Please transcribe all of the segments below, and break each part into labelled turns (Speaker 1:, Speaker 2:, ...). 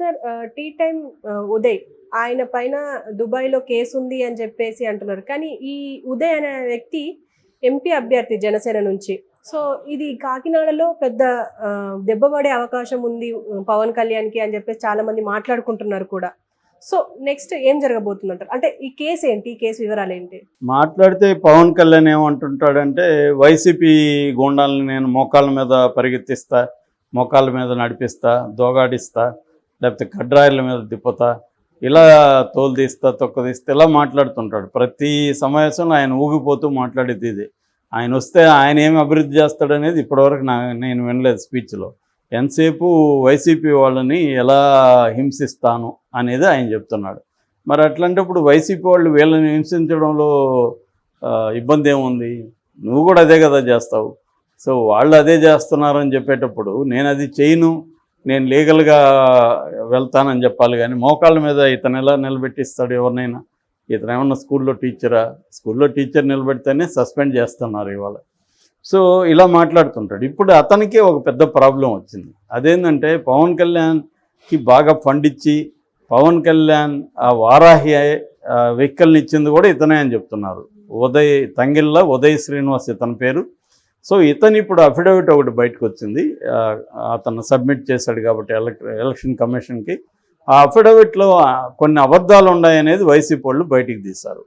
Speaker 1: Sir tea time Uday ఆయన పైన దుబాయ్లో కేసు ఉంది అని చెప్పేసి అంటున్నారు. కానీ ఈ ఉదయ్ అనే వ్యక్తి ఎంపీ అభ్యర్థి జనసేన నుంచి. సో ఇది కాకినాడలో పెద్ద దెబ్బపడే అవకాశం ఉంది పవన్ కళ్యాణ్కి అని చెప్పేసి చాలామంది మాట్లాడుకుంటున్నారు కూడా. సో నెక్స్ట్ ఏం జరగబోతుందంటారు? అంటే ఈ కేసు ఏంటి? ఈ కేసు వివరాలు ఏంటి?
Speaker 2: మాట్లాడితే పవన్ కళ్యాణ్ ఏమంటుంటాడంటే వైసీపీ గుండాలను నేను మోకాళ్ళ మీద పరిగెత్తిస్తా మోకాళ్ళ మీద నడిపిస్తా దోగాడిస్తా లేకపోతే కడ్రాయిల మీద తిప్పుతా ఇలా తోలు తీస్తా తొక్క ఇలా మాట్లాడుతుంటాడు. ప్రతి సమావేశంలో ఆయన ఊగిపోతూ మాట్లాడేది ఇది. ఆయన వస్తే ఆయన ఏమి అభివృద్ధి చేస్తాడనేది ఇప్పటివరకు నా నేను వినలేదు స్పీచ్లో. ఎంతసేపు వైసీపీ వాళ్ళని ఎలా హింసిస్తాను అనేది ఆయన చెప్తున్నాడు. మరి అట్లాంటప్పుడు వైసీపీ వాళ్ళు వీళ్ళని హింసించడంలో ఇబ్బంది ఏముంది? నువ్వు కూడా అదే కదా చేస్తావు. సో వాళ్ళు అదే చేస్తున్నారని చెప్పేటప్పుడు నేను అది చేయను. నేను లీగల్గా వెళ్తానని చెప్పాలి కానీ మోకాళ్ళ మీద ఇతను ఎలా నిలబెట్టిస్తాడు ఎవరినైనా? ఇతను ఏమన్నా స్కూల్లో టీచరా? స్కూల్లో టీచర్ నిలబెడితేనే సస్పెండ్ చేస్తున్నారు ఇవాళ. సో ఇలా మాట్లాడుతుంటాడు. ఇప్పుడు అతనికి ఒక పెద్ద ప్రాబ్లం వచ్చింది. అదేంటంటే పవన్ కళ్యాణ్కి బాగా ఫండ్ ఇచ్చి పవన్ కళ్యాణ్ ఆ వారాహి వెహికల్ని ఇచ్చింది కూడా ఇతనే అని చెప్తున్నారు. ఉదయ్ తంగిళ్ళ ఉదయ్ శ్రీనివాస్ ఇతని పేరు. సో ఇతను ఇప్పుడు అఫిడవిట్ ఒకటి బయటకు వచ్చింది. అతను సబ్మిట్ చేశాడు కాబట్టి ఎలక్షన్ కమిషన్కి ఆ అఫిడవిట్లో కొన్ని అబద్ధాలు ఉన్నాయనేది వైసీపీ వాళ్ళు బయటికి తీశారు.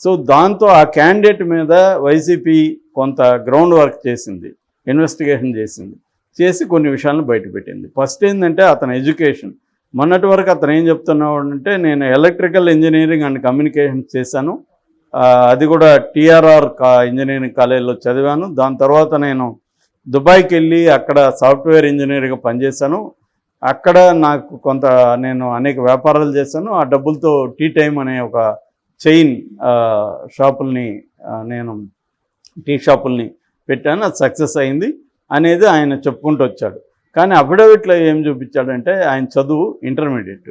Speaker 2: సో దాంతో ఆ క్యాండిడేట్ మీద వైసీపీ కొంత గ్రౌండ్ వర్క్ చేసింది ఇన్వెస్టిగేషన్ చేసింది చేసి కొన్ని విషయాలను బయటపెట్టింది ఫస్ట్ ఏంటంటే అతని ఎడ్యుకేషన్ మొన్నటి వరకు అతను ఏం చెప్తున్నాడు అంటే నేను ఎలక్ట్రికల్ ఇంజనీరింగ్ అండ్ కమ్యూనికేషన్ చేశాను. అది కూడా టీఆర్ఆర్ కా ఇంజనీరింగ్ కాలేజీలో చదివాను. దాని తర్వాత నేను దుబాయ్కి వెళ్ళి అక్కడ సాఫ్ట్వేర్ ఇంజనీర్గా పనిచేశాను. అక్కడ నాకు కొంత నేను అనేక వ్యాపారాలు చేశాను. ఆ డబ్బులతో టీ టైమ్ అనే ఒక చైన్ షాపుల్ని నేను టీ షాపుల్ని పెట్టాను. అది సక్సెస్ అయింది అనేది ఆయన చెప్పుకుంటూ వచ్చాడు. కానీ అఫిడవిట్లో ఏం చూపించాడంటే ఆయన చదువు ఇంటర్మీడియట్.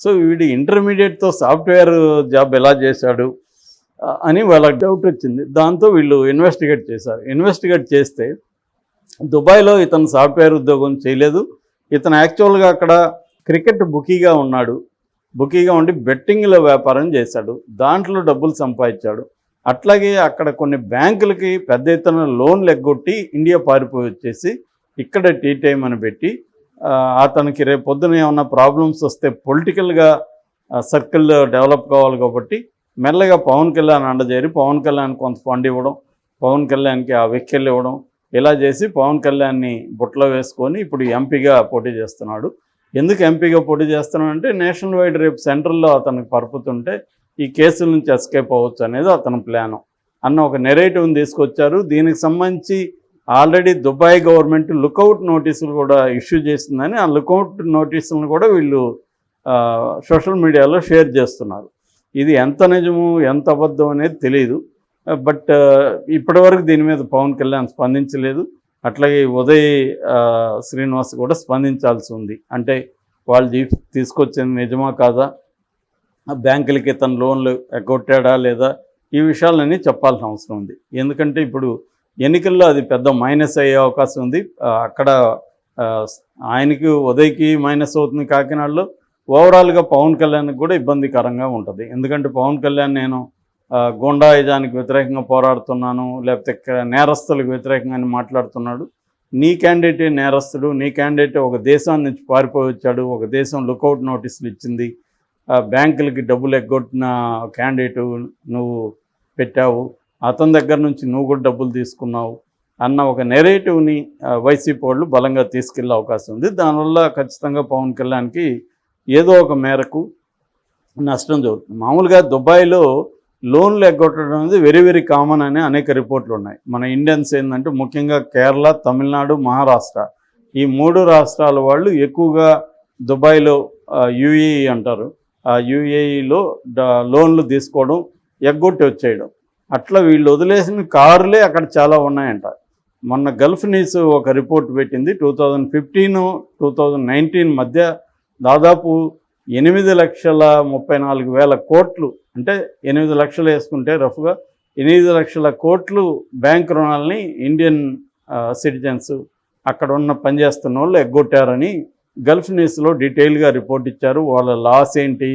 Speaker 2: సో వీడి ఇంటర్మీడియట్తో సాఫ్ట్వేర్ జాబ్ ఎలా చేశాడు అని వాళ్ళకి డౌట్ వచ్చింది. దాంతో వీళ్ళు ఇన్వెస్టిగేట్ చేశారు. ఇన్వెస్టిగేట్ చేస్తే దుబాయ్లో ఇతను సాఫ్ట్వేర్ ఉద్యోగం చేయలేదు. ఇతను యాక్చువల్గా అక్కడ క్రికెట్ బుకీగా ఉన్నాడు. బుకీగా ఉండి బెట్టింగ్లో వ్యాపారం చేశాడు. దాంట్లో డబ్బులు సంపాదించాడు. అట్లాగే అక్కడ కొన్ని బ్యాంకులకి పెద్ద ఎత్తున లోన్లు ఎగ్గొట్టి ఇండియా పారిపోయి వచ్చేసి ఇక్కడ టీ టైం అని పెట్టి అతనికి రేపు పొద్దున ఏమన్నా ప్రాబ్లమ్స్ వస్తే పొలిటికల్గా సర్కిల్ డెవలప్ కావాలి కాబట్టి మెల్లగా పవన్ కళ్యాణ్ అండజేరి పవన్ కళ్యాణ్ కొంత ఫండ్ ఇవ్వడం పవన్ కళ్యాణ్కి ఆ వెహికల్ ఇవ్వడం ఇలా చేసి పవన్ కళ్యాణ్ని బుట్టలో వేసుకొని ఇప్పుడు ఎంపీగా పోటీ చేస్తున్నాడు. ఎందుకు ఎంపీగా పోటీ చేస్తున్నాడు అంటే నేషనల్ వైడ్ రేపు సెంట్రల్లో అతనికి పరుపుతుంటే ఈ కేసుల నుంచి ఎస్కేప్ అవ్వచ్చు అనేది అతని ప్లాను. అన్న ఒక నెరేటివ్ని తీసుకొచ్చారు. దీనికి సంబంధించి ఆల్రెడీ దుబాయ్ గవర్నమెంట్ లుకౌట్ నోటీసులు కూడా ఇష్యూ చేసిందని ఆ లుకౌట్ నోటీసులను కూడా వీళ్ళు సోషల్ మీడియాలో షేర్ చేస్తున్నారు. ఇది ఎంత నిజము ఎంత అబద్ధం అనేది తెలియదు బట్ ఇప్పటివరకు దీని మీద పవన్ కళ్యాణ్ స్పందించలేదు. అట్లాగే ఉదయ్ శ్రీనివాస్ కూడా స్పందించాల్సి ఉంది. అంటే వాళ్ళు తీ- తీసుకొచ్చింది నిజమా కాదా? బ్యాంకులకి తన లోన్లు ఎగ్గొట్టాడా లేదా? ఈ విషయాలన్నీ చెప్పాల్సిన అవసరం ఉంది. ఎందుకంటే ఇప్పుడు ఎన్నికల్లో అది పెద్ద మైనస్ అయ్యే అవకాశం ఉంది. అక్కడ ఆయనకి ఉదయ్కి మైనస్ అవుతుంది కాకినాడలో. ఓవరాల్గా పవన్ కళ్యాణ్కి కూడా ఇబ్బందికరంగా ఉంటుంది. ఎందుకంటే పవన్ కళ్యాణ్ నేను గుండాయుజానికి వ్యతిరేకంగా పోరాడుతున్నాను లేకపోతే నేరస్తులకు వ్యతిరేకంగా అని మాట్లాడుతున్నాడు. నీ క్యాండిడేటే నేరస్తుడు నీ క్యాండిడేట్ ఒక దేశం నుంచి పారిపోయి వచ్చాడు ఒక దేశం లుకౌట్ నోటీసులు ఇచ్చింది. ఆ, బ్యాంకులకి డబ్బులు ఎగ్గొట్టిన క్యాండిడేటు నువ్వు పెట్టావు అతని దగ్గర నుంచి నువ్వు కూడా డబ్బులు తీసుకున్నావు అన్న ఒక నెరేటివ్ని వైసీపీ వాళ్ళు బలంగా తీసుకెళ్ళే అవకాశం ఉంది. దానివల్ల ఖచ్చితంగా పవన్ కళ్యాణ్కి ఏదో ఒక మేరకు నష్టం జరుగుతుంది. మామూలుగా దుబాయ్లో లోన్లు ఎగ్గొట్టడం అనేది వెరీ వెరీ కామన్ అనే అనేక రిపోర్ట్లు ఉన్నాయి. మన ఇండియన్స్ ఏంటంటే ముఖ్యంగా కేరళ తమిళనాడు మహారాష్ట్ర. ఈ మూడు రాష్ట్రాల వాళ్ళు ఎక్కువగా దుబాయ్లో యుఏఈ అంటారు. ఆ యూఏఈలో లోన్లు తీసుకోవడం ఎగ్గొట్టి వచ్చేయడం. అట్లా వీళ్ళు వదిలేసిన కారులే అక్కడ చాలా ఉన్నాయంట. మొన్న గల్ఫ్ న్యూస్ ఒక రిపోర్ట్ పెట్టింది. Two thousand fifteen two thousand nineteen మధ్య దాదాపు ఎనిమిది లక్షల ముప్పై నాలుగు వేల కోట్లు అంటే ఎనిమిది లక్షలు వేసుకుంటే రఫ్గా ఎనిమిది లక్షల కోట్లు బ్యాంక్ రుణాలని ఇండియన్ సిటిజన్స్ అక్కడ ఉన్న పనిచేస్తున్న వాళ్ళు ఎగ్గొట్టారని గల్ఫ్ న్యూస్లో డీటెయిల్గా రిపోర్ట్ ఇచ్చారు. వాళ్ళ లాస్ ఏంటి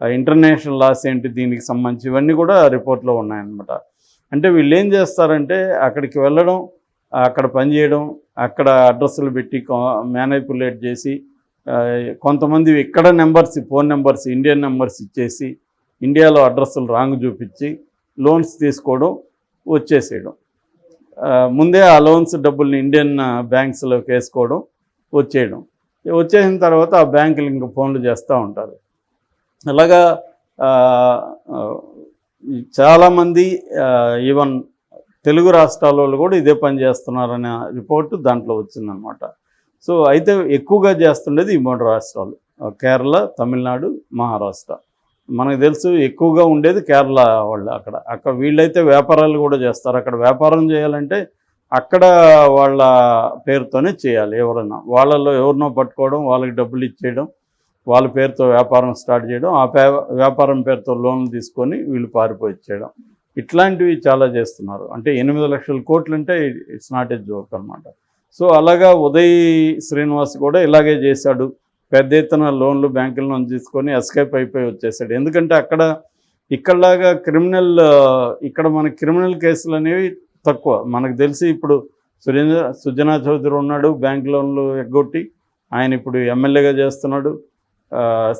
Speaker 2: ఇంటర్నేషనల్ లాస్ ఏంటి దీనికి సంబంధించి ఇవన్నీ కూడా రిపోర్ట్లో ఉన్నాయన్నమాట. అంటే వీళ్ళు ఏం చేస్తారంటే అక్కడికి వెళ్ళడం అక్కడ పనిచేయడం అక్కడ అడ్రస్లు పెట్టి మ్యానిపులేట్ చేసి కొంతమంది ఇక్కడ numbers phone numbers Indian numbers ఇచ్చేసి ఇండియాలో అడ్రస్లు రాంగ్ చూపించి లోన్స్ తీసుకోవడం వచ్చేసేయడం. ముందే ఆ లోన్స్ డబ్బుల్ని ఇండియన్ బ్యాంక్స్లోకి వేసుకోవడం వచ్చేయడం. వచ్చేసిన తర్వాత ఆ బ్యాంకులు ఇంకా ఫోన్లు చేస్తూ ఉంటారు. అలాగా చాలామంది ఈవెన్ తెలుగు రాష్ట్రాల వాళ్ళు కూడా ఇదే పని చేస్తున్నారనే రిపోర్టు దాంట్లో వచ్చిందనమాట. సో అయితే ఎక్కువగా చేస్తుండేది ఈ మూడు రాష్ట్రాలు. కేరళ తమిళనాడు మహారాష్ట్ర. మనకు తెలుసు ఎక్కువగా ఉండేది కేరళ వాళ్ళు అక్కడ. అక్కడ వీళ్ళైతే వ్యాపారాలు కూడా చేస్తారు. అక్కడ వ్యాపారం చేయాలంటే అక్కడ వాళ్ళ పేరుతోనే చేయాలి ఎవరన్నా వాళ్ళలో ఎవరినో పట్టుకోవడం వాళ్ళకి డబ్బులు ఇచ్చేయడం వాళ్ళ పేరుతో వ్యాపారం స్టార్ట్ చేయడం ఆ పే వ్యాపారం పేరుతో లోన్లు తీసుకొని వీళ్ళు పారిపోయి చేయడం ఇట్లాంటివి చాలా చేస్తున్నారు. అంటే ఎనిమిది లక్షల కోట్లు అంటే ఇట్స్ నాట్ ఏ జోక్ అనమాట సో అలాగా ఉదయ్ శ్రీనివాస్ కూడా ఇలాగే చేశాడు. పెద్ద ఎత్తున లోన్లు బ్యాంకుల నుంచి తీసుకొని ఎస్కేప్ అయిపోయి వచ్చేసాడు. ఎందుకంటే అక్కడ ఇక్కడలాగా క్రిమినల్ ఇక్కడ మన క్రిమినల్ కేసులు అనేవి తక్కువ. మనకు తెలిసి ఇప్పుడు సురేంద్ర సుజనా చౌదరి ఉన్నాడు బ్యాంక్ లోన్లు ఎగ్గొట్టి ఆయన ఇప్పుడు ఎమ్మెల్యేగా చేస్తున్నాడు.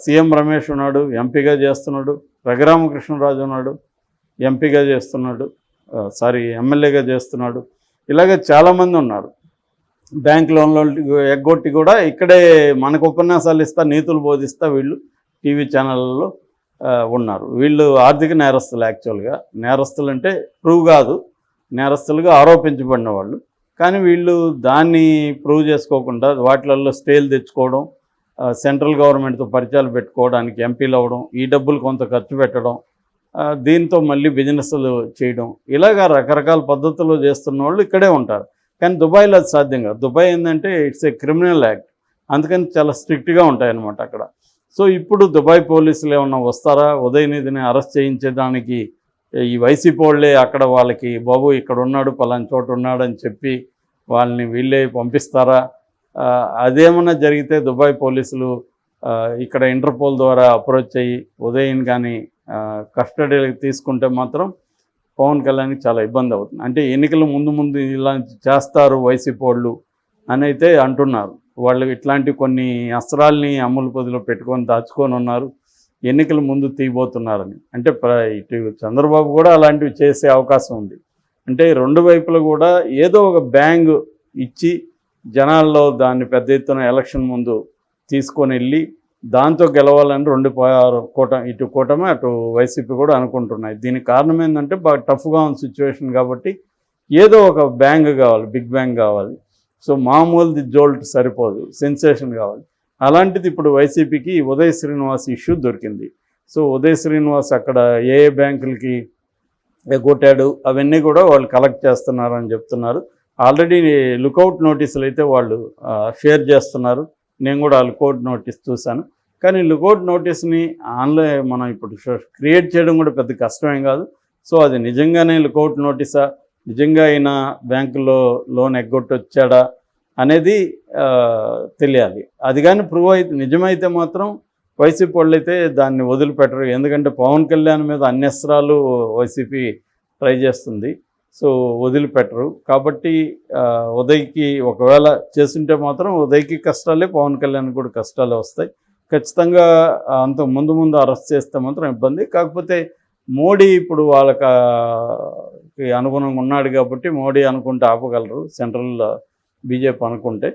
Speaker 2: సీఎం రమేష్ ఉన్నాడు ఎంపీగా చేస్తున్నాడు రఘురామకృష్ణరాజు ఉన్నాడు ఎంపీగా చేస్తున్నాడు సారీ ఎమ్మెల్యేగా చేస్తున్నాడు. ఇలాగ చాలామంది ఉన్నారు. బ్యాంక్ లోన్లు ఎగ్గొట్టి కూడా ఇక్కడే మనకు ఉపన్యాసాలు ఇస్తా నీతులు బోధిస్తా వీళ్ళు టీవీ ఛానళ్ళలో ఉన్నారు. వీళ్ళు ఆర్థిక నేరస్తులు యాక్చువల్గా. నేరస్తులు అంటే ప్రూవ్ కాదు. నేరస్తులుగా ఆరోపించబడిన వాళ్ళు. కానీ వీళ్ళు దాన్ని ప్రూవ్ చేసుకోకుండా వాటిలలో స్టేలు తెచ్చుకోవడం సెంట్రల్ గవర్నమెంట్తో పరిచయాలు పెట్టుకోవడానికి ఎంపీలు అవ్వడం ఈ డబ్బులు కొంత ఖర్చు పెట్టడం దీంతో మళ్ళీ బిజినెస్లు చేయడం ఇలాగా రకరకాల పద్ధతులు చేస్తున్న వాళ్ళు ఇక్కడే ఉంటారు. కానీ దుబాయ్లో అది సాధ్యం కాదు. దుబాయ్ ఏంటంటే ఇట్స్ ఏ క్రిమినల్ యాక్ట్ అందుకని చాలా స్ట్రిక్ట్గా ఉంటాయన్నమాట అక్కడ. సో ఇప్పుడు దుబాయ్ పోలీసులు ఏమన్నా వస్తారా? ఉదయనిధిని అరెస్ట్ చేయించేదానికి ఈ వైసీపీ వాళ్ళే అక్కడ వాళ్ళకి బాబు ఇక్కడ ఉన్నాడు పలాని చోట ఉన్నాడు అని చెప్పి వాళ్ళని వీళ్ళే పంపిస్తారా? అదేమన్నా జరిగితే దుబాయ్ పోలీసులు ఇక్కడ ఇంటర్పోల్ ద్వారా అప్రోచ్ అయ్యి ఉదయం కానీ కస్టడీలకు తీసుకుంటే మాత్రం పవన్ కళ్యాణ్కి చాలా ఇబ్బంది అవుతుంది. అంటే ఎన్నికల ముందు ముందు ఇలా చేస్తారు వైసీపీ వాళ్ళు అని అయితే అంటున్నారు. వాళ్ళు ఇట్లాంటి కొన్ని అస్త్రాల్ని అమ్ములు పొదిలో పెట్టుకొని దాచుకొని ఉన్నారు. ఎన్నికల ముందు తీయబోతున్నారని. అంటే ప్ర- ఇటు చంద్రబాబు కూడా అలాంటివి చేసే అవకాశం ఉంది. అంటే రెండు వైపులు కూడా ఏదో ఒక బ్యాంగ్ ఇచ్చి జనాల్లో దాన్ని పెద్ద ఎత్తున ఎలక్షన్ ముందు తీసుకొని వెళ్ళి దాంతో గెలవాలని రెండు పా- కూట ఇటు కూటమి అటు వైసీపీ కూడా అనుకుంటున్నాయి. దీనికి కారణం ఏంటంటే బాగా టఫ్గా ఉన్న సిచ్యువేషన్ కాబట్టి ఏదో ఒక బ్యాంగ్ కావాలి బిగ్ బ్యాంగ్ కావాలి. సో మామూలుది జోల్ట్ సరిపోదు సెన్సేషన్ కావాలి. అలాంటిది ఇప్పుడు వైసీపీకి ఉదయ్ శ్రీనివాస్ ఇష్యూ దొరికింది. సో ఉదయ్ శ్రీనివాస్ అక్కడ ఏ ఏ బ్యాంకులకి ఎగ్గొట్టాడు అవన్నీ కూడా వాళ్ళు కలెక్ట్ చేస్తున్నారని చెప్తున్నారు. ఆల్రెడీ లుకౌట్ నోటీసులు అయితే వాళ్ళు షేర్ చేస్తున్నారు. నేను కూడా ఆ లుకౌట్ నోటీస్ చూశాను. కానీ లుకౌట్ నోటీస్ని ఆన్లైన్ మనం ఇప్పుడు క్రియేట్ చేయడం కూడా పెద్ద కష్టమేం కాదు. సో అది నిజంగానే లుకౌట్ నోటీసా? నిజంగా అయినా బ్యాంకులో లోన్ ఎగ్గొట్టి వచ్చాడా అనేది తెలియాలి. అది కానీ ప్రూవ్ అయితే నిజమైతే మాత్రం వైసీపీ వాళ్ళు అయితే దాన్ని వదిలిపెట్టరు. ఎందుకంటే పవన్ కళ్యాణ్ మీద అన్ని అస్త్రాలు వైసీపీ ట్రై చేస్తుంది. సో వదిలిపెట్టరు. కాబట్టి ఉదయ్కి ఒకవేళ చేస్తుంటే మాత్రం ఉదయ్కి కష్టాలే పవన్ కళ్యాణ్ కూడా కష్టాలే వస్తాయి. ఖచ్చితంగా అంత ముందు ముందు అరెస్ట్ చేస్తే మాత్రం ఇబ్బంది. కాకపోతే మోడీ ఇప్పుడు వాళ్ళకి అనుగుణంగా ఉన్నాడు కాబట్టి మోడీ అనుకుంటే ఆపగలరు సెంట్రల్ బీజేపీ అనుకుంటే.